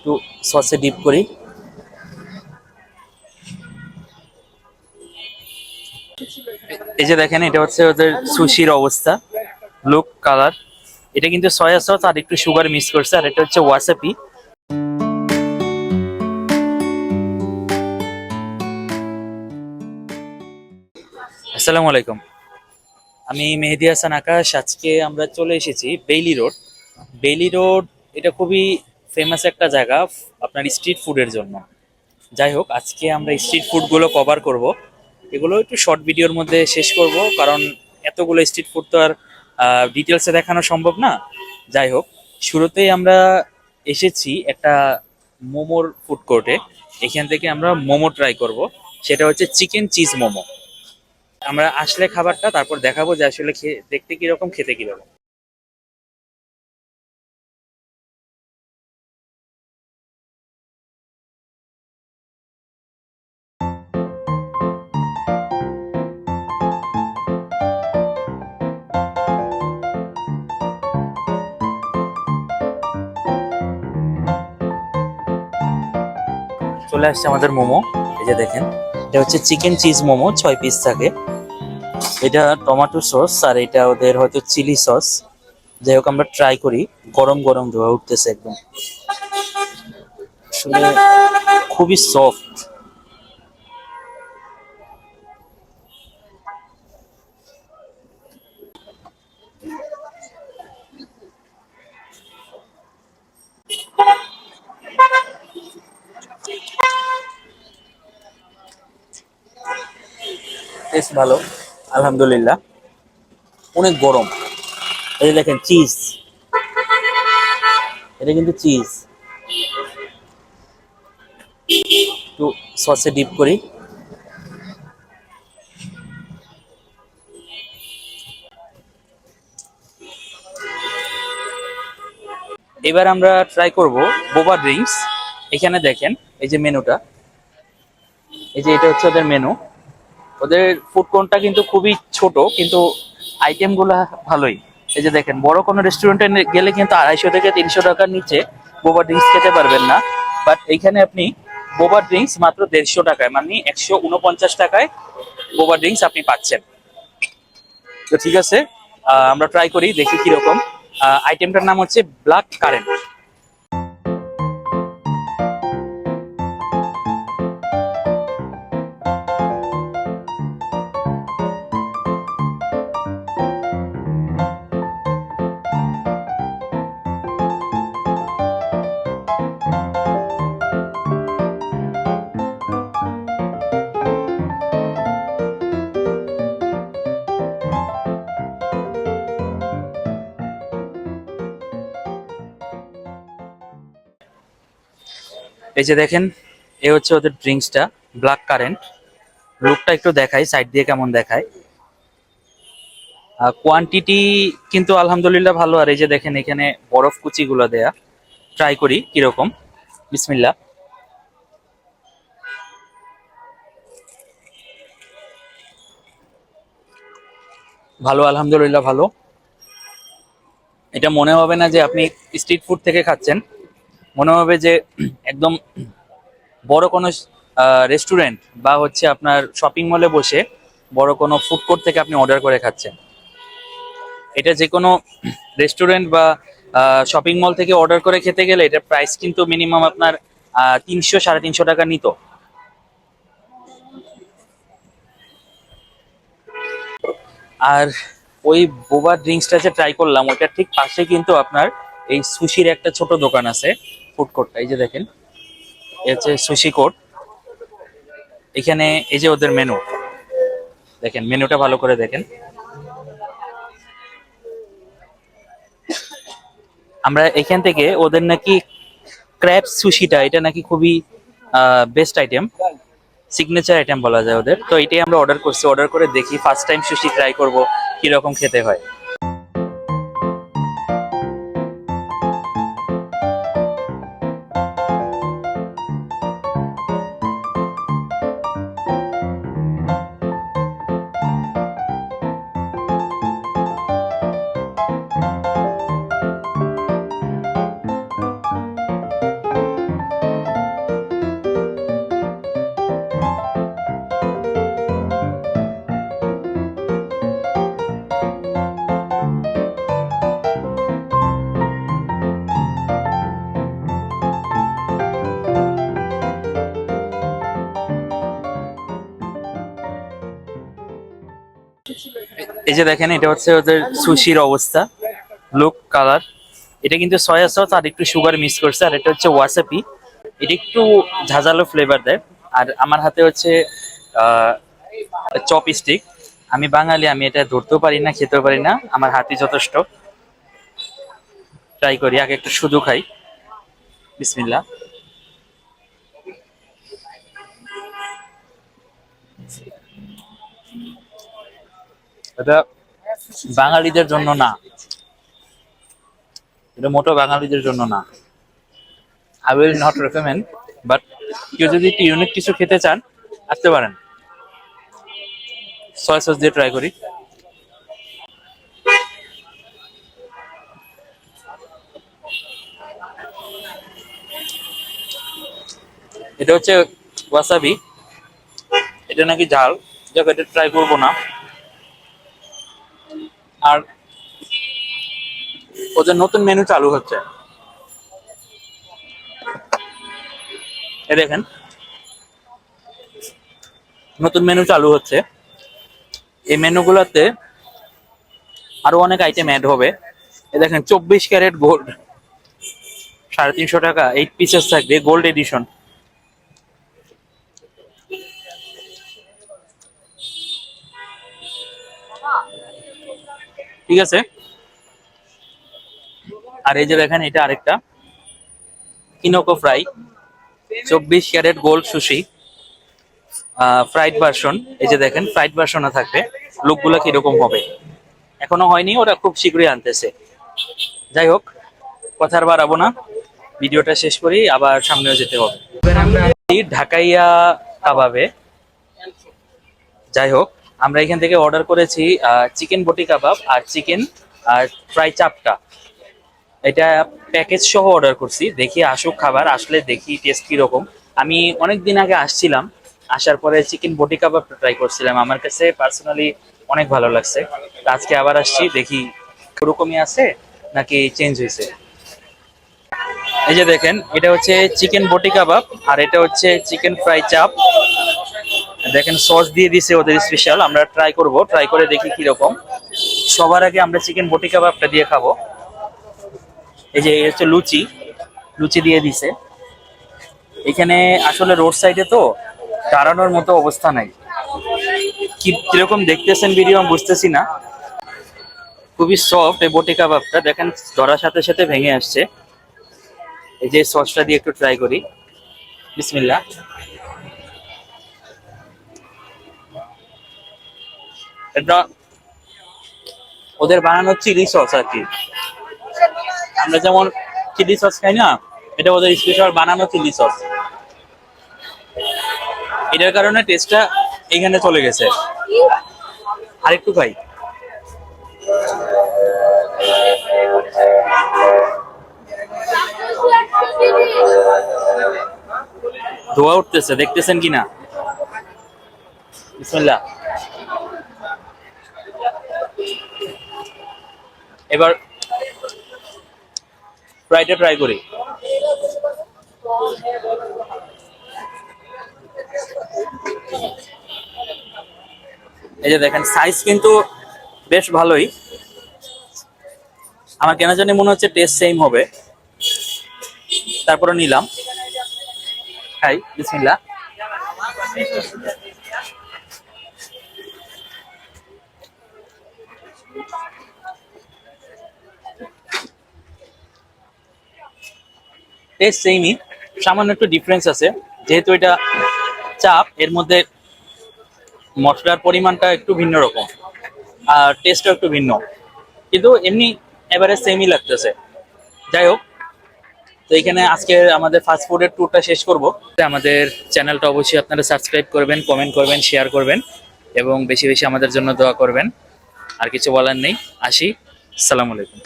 একটু সসে ডিপ করি। এই যে দেখেন, এটা হচ্ছে ওদের সুশির অবস্থা লুক কালার এটা কিন্তু সয়া সস আর একটু সুগার মিক্স করছে, আর এটা হচ্ছে ওয়াসাপি আসসালামু আলাইকুম। আমি মেহেদি হাসান আকাশ, আজকে আমরা চলে এসেছি বেইলি রোড। বেইলি রোড, এটা খুবই ফেমাস একটা জায়গা, আপনার স্ট্রিট ফুডের জন্য। যাই হোক, আজকে আমরা স্ট্রিট ফুডগুলো কভার করব। এগুলো একটু শর্ট ভিডিওর মধ্যে শেষ করব, কারণ এতগুলো স্ট্রিট ফুড তো আর ডিটেলসে দেখানো সম্ভব না। যাই হোক, শুরুতেই আমরা এসেছি একটা মোমোর ফুড কোর্টে এখান থেকে আমরা মোমো ট্রাই করব। সেটা হচ্ছে চিকেন চিজ মোমো। আমরা আসলে খাবারটা, তারপর দেখাবো যে আসলে দেখতে কীরকম, খেতে কীরকম। চলে আসছে আমাদের মোমো। এই যে দেখেন, এটা হচ্ছে চিকেন চিজ মোমো, ছয় পিস থাকে। এটা টমেটো সস আর এটা ওদের হয়তো চিলি সস যাই হোক, আমরা ট্রাই করি। গরম গরম ধোয়া উঠতেছে একদম। খুবই সফট ভালো, আলহামদুলিল্লাহ। অনেক গরম। এই দেখেন চিজ এটা কিন্তু চিজ একটু সসে ডিপ করি। এবার আমরা ট্রাই করব বোবা ড্রিঙ্কস এখানে দেখেন, এই যে মেনুটা এই যে এটা হচ্ছে ওদের মেনু ওদের ফুড কোর্টটা কিন্তু খুবই ছোট, কিন্তু আইটেমগুলো ভালোই। এই যে দেখেন, বড় কোনো রেস্টুরেন্টে গেলে কিন্তু আড়াইশো থেকে তিনশো টাকার নিচে বোবা ড্রিঙ্কস খেতে পারবেন না। বাট এইখানে আপনি বোবা ড্রিঙ্কস মাত্র দেড়শো টাকায় মানে একশো উনপঞ্চাশ টাকায় বোবা ড্রিঙ্কস আপনি পাচ্ছেন। তো ঠিক আছে আমরা ট্রাই করি, দেখি কীরকম। আইটেমটার নাম হচ্ছে ব্ল্যাক কারেন্ট এই যে দেখেন, এ হচ্ছে ওদের ড্রিঙ্কসটা, ব্ল্যাক কারেন্ট। লুকটা একটু দেখাই, সাইড দিয়ে কেমন দেখায়। কোয়ান্টিটি কিন্তু আলহামদুলিল্লাহ ভালো, আর এই যে দেখেন, এখানে বরফ কুচিগুলো দেয়া। ট্রাই করি, কীরকম? বিসমিল্লা ভালো, আলহামদুলিল্লাহ ভালো। এটা মনে হবে না যে আপনি স্ট্রিট ফুড থেকে খাচ্ছেন। মনে হবে যে একদম বড় কোনো রেস্টুরেন্ট বা হচ্ছে আপনার শপিং মলে বসে বড় কোনো ফুড কোর্ট থেকে আপনি অর্ডার করে খাচ্ছেন। এটা যে কোনো রেস্টুরেন্ট বা শপিং মল থেকে অর্ডার করে খেতে গেলে এটার প্রাইস কিন্তু মিনিমাম আপনার তিনশো সাড়ে তিনশো টাকা নিত। আর ওই বোবা ড্রিঙ্কসটা যে ট্রাই করলাম, ওইটার ঠিক পাশে কিন্তু আপনার এই সুশির একটা ছোট দোকান আছে ফুড কোর্টটা এই যে দেখেন। এ হচ্ছে সুশি কোর্ট এখানে এই যে ওদের মেনু দেখেন মেনুটা ভালো করে দেখেন। আমরা এখান থেকে ওদের নাকি ক্র্যাপ সুশিটা, এটা নাকি খুবই বেস্ট আইটেম সিগনেচার আইটেম বলা যায় ওদের। তো এটাই আমরা অর্ডার করছি। অর্ডার করে দেখি ফার্স্ট টাইম সুশি ট্রাই করব, কীরকম খেতে হয়। এই যে দেখেন, এটা হচ্ছে ওদের সুশির অবস্থা লুক কালার এটা কিন্তু সয়া সস আর একটু সুগার মিক্স করছে, আর এটা হচ্ছে ওয়াসাপি এটা একটু ঝাঁঝালো ফ্লেভার দেয়। আর আমার হাতে হচ্ছে চপ স্টিক আমি বাঙালি, আমি এটা ধরতেও পারি না, খেতেও পারি না। আমার হাতি যথেষ্ট। ট্রাই করি, আগে একটু শুধু খাই। বিসমিল্লা এটা বাঙালিদের জন্য না। এটা মোটো বাঙালিদের জন্য না। I will not recommend but কেউ যদি একটু ইউনিক কিছু খেতে চান, আসতে পারেন। সয়া সস দিয়ে ট্রাই করি। এটা হচ্ছে ওয়াসাবি এটা নাকি ঝাল। যাক, এটা ট্রাই করব না। আর ওদের নতুন মেনু চালু হচ্ছে। এ দেখেন। নতুন মেনু চালু হচ্ছে। এই মেনুগুলোতে আরও অনেক আইটেম অ্যাড হবে। এ দেখেন, চব্বিশ ক্যারেট গোল্ড সাড়ে তিনশো টাকা এইট পিসেস থাকবে গোল্ড এডিশন ঠিক আছে? আর এই যে দেখেন, এটা আরেকটা। কিনোকো ফ্রাই চব্বিশ carat gold sushi fried version এই যে দেখেন ফ্রাইড ভার্সনও থাকবে। লুকগুলো কীরকম হবে? এখনও হয়নি, ওরা খুব শীঘ্রই আনতেছে। যাই হোক কথার বাড়াবো না। ভিডিওটা শেষ করি, আবার সামনেও যেতে হবে। ঢাকাইয়া কাবাবে। যাই হোক আমরা এখান থেকে অর্ডার করেছি চিকেন বটি কাবাব আর চিকেন আর ফ্রাই চাপটা এটা প্যাকেজ সহ অর্ডার করছি, দেখি আসুক খাবার, আসলে দেখি টেস্ট কীরকম। আমি অনেক দিন আগে আসছিলাম, আসার পরে চিকেন বটি কাবাবটা ট্রাই করছিলাম। আমার কাছে পার্সোনালি অনেক ভালো লাগছে। আজকে আবার আসছি, দেখি ওরকমই আছে নাকি চেঞ্জ হয়েছে। এই যে দেখেন, এটা হচ্ছে চিকেন বটি কাবাব আর এটা হচ্ছে চিকেন ফ্রাই চাপ দেখেন সস দিয়ে দিছে ওদের স্পেশাল আমরা ট্রাই করব ট্রাই করে দেখি কীরকম। সবার আগে আমরা চিকেন বটি কাবাবটা দিয়ে খাব। এই যে হচ্ছে লুচি। লুচি দিয়ে দিছে। এখানে আসলে রোড সাইডে তো দাঁড়ানোর মতো অবস্থা নাই। কি, কীরকম দেখতেছেন ভিডিও আমি বুঝতেছি না। খুবই সফট এই বটি কাবাবটা। দেখেন, ধরার সাথে সাথে ভেঙে আসছে। এই যে সসটা দিয়ে একটু ট্রাই করি। বিসমিল্লা এটা ওদের বানানো চিলি সস আর কি। আমরা যেমন চিলি সস খাই না, এটা ওদের স্পেশাল বানানো চিলি সস। এটার কারণে টেস্টটা এখানে চলে গেছে। আরেকটু খাই। ধোয়া উঠতেছে, দেখতেছেন কিনা? বিসমিল্লাহ। এবার ফ্রাইটা ট্রাই করি। এই যে দেখেন সাইজ কিন্তু বেশ ভালোই। আমার কেন জানি মনে হচ্ছে টেস্ট সেম হবে। তারপরে নিলাম। খাই, বিসমিল্লাহ। টেস্ট সেমই সামান্য একটু ডিফারেন্স আছে। যেহেতু এটা চাপ, এর মধ্যে মশলার পরিমাণটা একটু ভিন্ন রকম। আর টেস্টও একটু ভিন্ন। কিন্তু এমনি এবারে সেমই লাগতেছে। যাই হোক, তো এখানে আজকে আমাদের ফাস্ট ফুডের ট্যুরটা শেষ করব। আমাদের চ্যানেলটা অবশ্যই আপনারা সাবস্ক্রাইব করবেন কমেন্ট করবেন শেয়ার করবেন এবং বেশি বেশি আমাদের জন্য দোয়া করবেন। আর কিছু বলার নেই। আসি। আসসালামু আলাইকুম।